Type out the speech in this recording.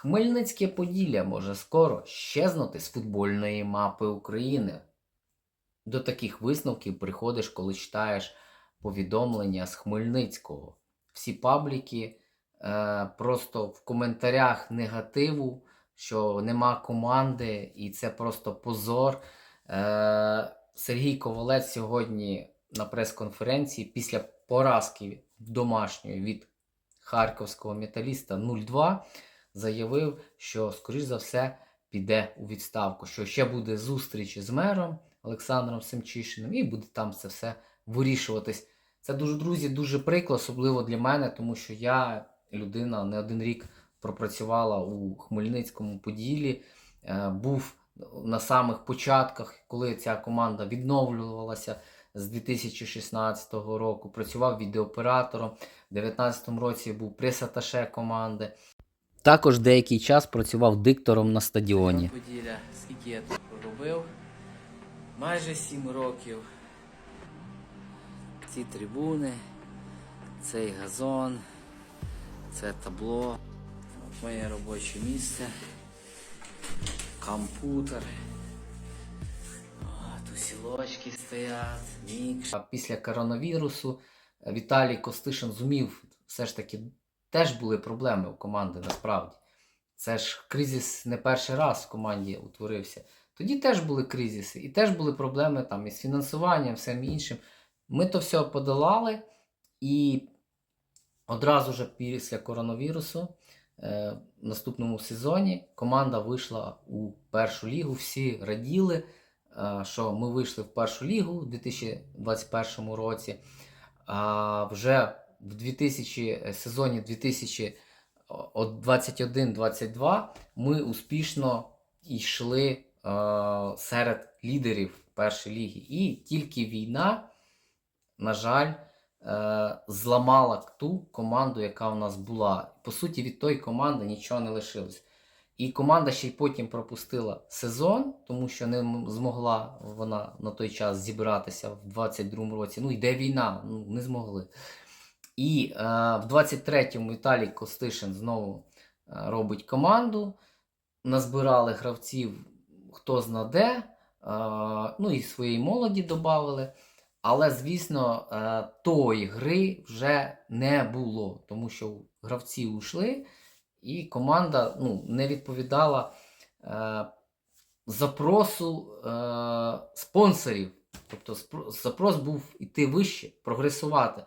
Хмельницьке Поділля може скоро щезнути з футбольної мапи України. До таких висновків приходиш, коли читаєш повідомлення з Хмельницького. Всі пабліки е, просто в коментарях негативу, що нема команди, і це просто позор. Е, Сергій Ковалець сьогодні на прес-конференції після поразки домашньої від харківського металіста 0-2 заявив, що, скоріш за все, піде у відставку, що ще буде зустріч з мером Олександром Семчишиним, і буде там це все вирішуватись. Це дуже, друзі, дуже прикро, особливо для мене, тому що я людина не один рік пропрацювала у Хмельницькому Поділі, е, був на самих початках, коли ця команда відновлювалася з 2016 року. Працював відеооператором. У 2019 році був пресаташе команди. Також деякий час працював диктором на стадіоні. Поділля, скільки я тут проробив? Майже 7 років. Ці трибуни, цей газон, це табло, От моє робоче місце, комп'ютер. От усілочки стоять, мікш. А після коронавірусу Віталій Костишин зумів все ж таки теж були проблеми у команди насправді. Це ж кризис не перший раз в команді утворився. Тоді теж були кризиси, і теж були проблеми там із фінансуванням, всім іншим. Ми то все подолали, і одразу ж після коронавірусу е, в наступному сезоні команда вийшла у першу лігу. Всі раділи, е, що ми вийшли в першу лігу у 2021 році. А вже в 2000, сезоні 2021-22 ми успішно йшли е, серед лідерів першої ліги. І тільки війна, на жаль, е, зламала ту команду, яка у нас була. По суті, від тої команди нічого не лишилось. І команда ще й потім пропустила сезон, тому що не змогла вона на той час зібратися в 22-му році. Ну, йде війна, ну, не змогли. І е, в 23-му Віталій Костишин знову е, робить команду. Назбирали гравців хто зна де, е, ну і своєї молоді додали. Але, звісно, е, тої гри вже не було, тому що гравці ушли, і команда ну, не відповідала е, запросу е, спонсорів. Тобто запрос був іти вище, прогресувати.